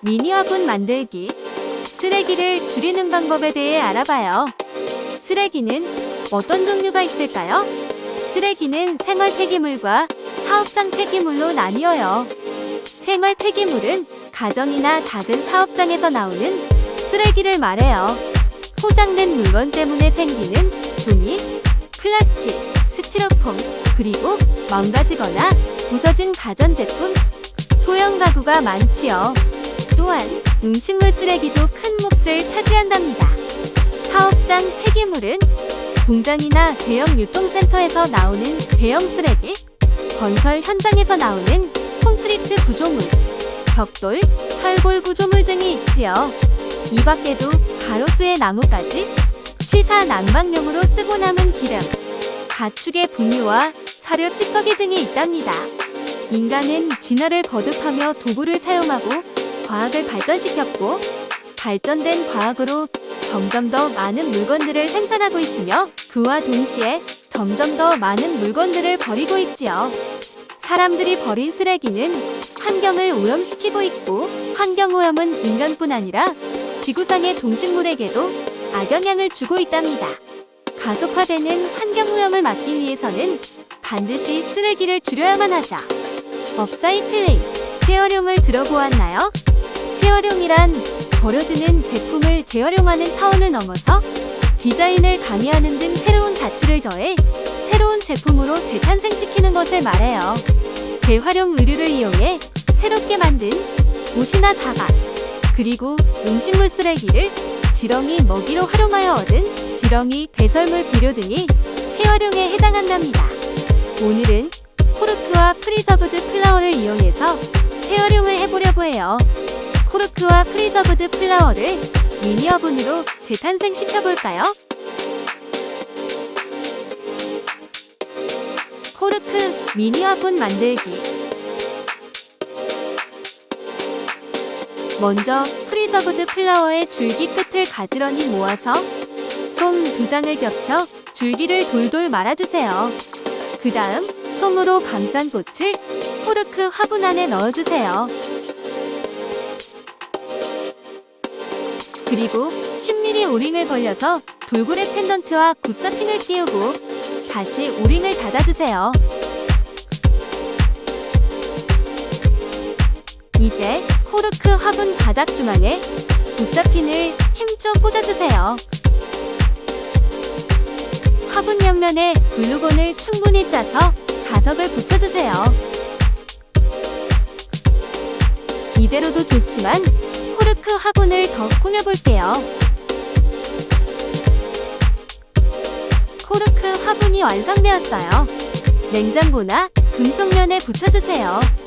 미니 화분 만들기. 쓰레기를 줄이는 방법에 대해 알아봐요. 쓰레기는 어떤 종류가 있을까요? 쓰레기는 생활 폐기물과 사업장 폐기물로 나뉘어요. 생활 폐기물은 가정이나 작은 사업장에서 나오는 쓰레기를 말해요. 포장된 물건 때문에 생기는 종이, 플라스틱, 스티로폼, 그리고 망가지거나 부서진 가전제품, 소형 가구가 많지요. 또한 음식물 쓰레기도 큰 몫을 차지한답니다. 사업장 폐기물은 공장이나 대형 유통센터에서 나오는 대형 쓰레기, 건설 현장에서 나오는 콘크리트 구조물, 벽돌, 철골 구조물 등이 있지요. 이 밖에도 가로수의 나무까지 취사 난방용으로 쓰고 남은 기름, 가축의 분유와 사료 찌꺼기 등이 있답니다. 인간은 진화를 거듭하며 도구를 사용하고 과학을 발전시켰고 발전된 과학으로 점점 더 많은 물건들을 생산하고 있으며 그와 동시에 점점 더 많은 물건들을 버리고 있지요. 사람들이 버린 쓰레기는 환경을 오염시키고 있고 환경오염은 인간뿐 아니라 지구상의 동식물에게도 악영향을 주고 있답니다. 가속화되는 환경오염을 막기 위해서는 반드시 쓰레기를 줄여야만 하죠. 업사이클링, 재활용을 들어보았나요? 재활용이란 버려지는 제품을 재활용하는 차원을 넘어서 디자인을 가미하는 등 새로운 가치를 더해 새로운 제품으로 재탄생시키는 것을 말해요. 재활용 의류를 이용해 새롭게 만든 옷이나 가방, 그리고 음식물 쓰레기를 지렁이 먹이로 활용하여 얻은 지렁이 배설물 비료 등이 재활용에 해당한답니다. 오늘은 코르크와 프리저브드 플라워를 이용해서 재활용을 해보려고 해요. 코르크와 프리저브드 플라워를 미니 어분으로 재탄생시켜볼까요? 코르크 미니 화분 만들기 먼저 프리저브드 플라워의 줄기 끝을 가지런히 모아서 솜 두 장을 겹쳐 줄기를 돌돌 말아주세요. 그 다음 솜으로 감싼 꽃을 코르크 화분 안에 넣어주세요. 그리고 10mm 오링을 벌려서 돌고래 펜던트와 굿자핀을 끼우고 다시 오링을 닫아주세요. 이제 코르크 화분 바닥 중앙에 굿자핀을 힘줘 꽂아주세요. 화분 옆면에 글루건을 충분히 짜서 자석을 붙여주세요. 이대로도 좋지만 코르크 화분을 더 꾸며 완성되었어요. 냉장고나 금속면에 붙여주세요.